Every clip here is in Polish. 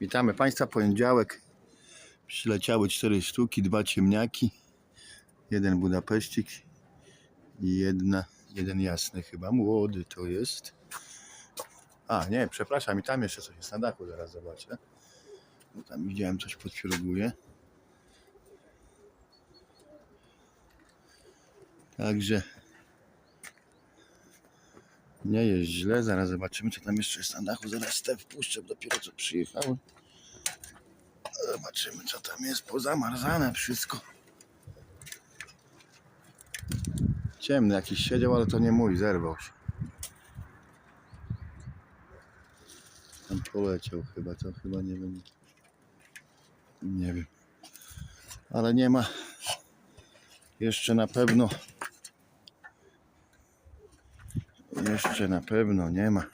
Witamy Państwa. Poniedziałek. Przyleciały cztery sztuki, dwa ciemniaki, jeden Budapeszcik i jedna, jeden jasny chyba. Młody to jest. A, nie, przepraszam, i tam jeszcze coś jest na dachu, zaraz zobaczę. Bo tam widziałem coś podśrubuje. Także nie jest źle. Zaraz zobaczymy, co tam jeszcze jest na dachu. Zaraz te wpuszczę, dopiero co przyjechały. Zobaczymy, co tam jest. Pozamarzane wszystko. Ciemny jakiś siedział, ale to nie mój, zerwał się. Tam poleciał chyba, to chyba nie wiem. Nie wiem. Ale nie ma. Jeszcze na pewno. Jeszcze na pewno nie ma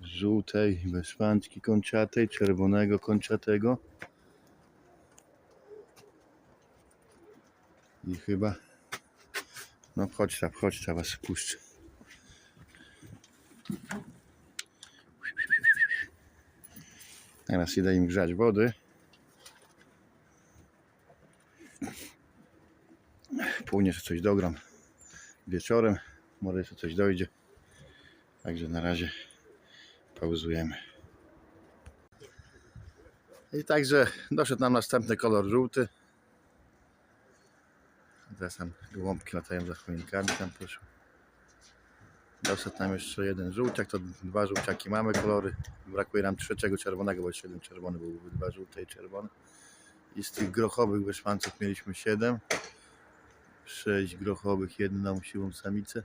żółtej bezpańskiej kończatej, czerwonego kończatego. I chyba. No chodź tam, chodź tam was puszczę. Teraz idę im grzać wody. Później coś dogram wieczorem. Może jeszcze coś dojdzie. Także na razie pauzujemy. I także doszedł nam następny kolor żółty. Teraz tam gołąbki latają za choinkami, tam poszły. Doszedł nam jeszcze jeden żółciak, to dwa żółciaki mamy kolory. Brakuje nam trzeciego czerwonego, bo jeszcze jeden czerwony byłby dwa żółte i czerwone. I z tych grochowych wyszwanców mieliśmy siedem. Sześć grochowych, jedną siłą samicę.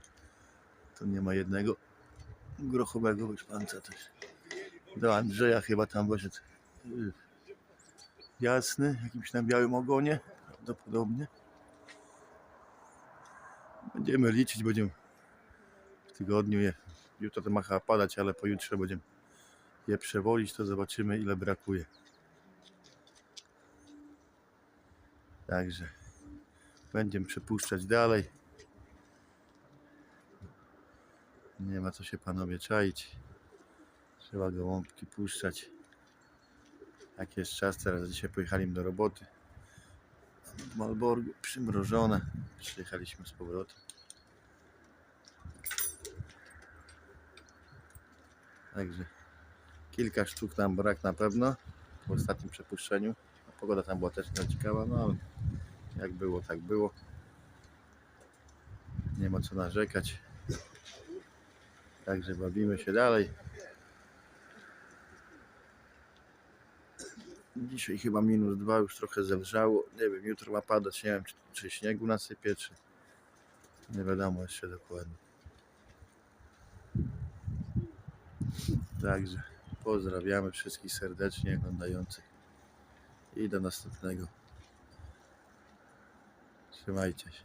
To nie ma jednego grochowego wyszpanca też. Do Andrzeja chyba tam poszedł y, jasny, jakimś na białym ogonie, prawdopodobnie. Będziemy liczyć, będziemy w tygodniu je, jutro to ma chyba padać, ale pojutrze będziemy je przewolić, to zobaczymy ile brakuje. Także będziemy przepuszczać dalej. Nie ma co się panowie czaić. Trzeba gołąbki puszczać. Jak jest czas, teraz dzisiaj pojechaliśmy do roboty. W Malborgu przymrożone. Przyjechaliśmy z powrotem. Także kilka sztuk nam brak na pewno po ostatnim przepuszczeniu. A Pogoda tam była też ciekawa, no ale jak było, tak było. Nie ma co narzekać. Także bawimy się dalej. Dzisiaj chyba minus dwa, już trochę zemrzało. Nie wiem, jutro ma padać, nie wiem czy, czy śniegu nasypie, czy nie wiadomo jeszcze dokładnie. Także pozdrawiamy wszystkich serdecznie oglądających i do następnego. Trzymajcie się.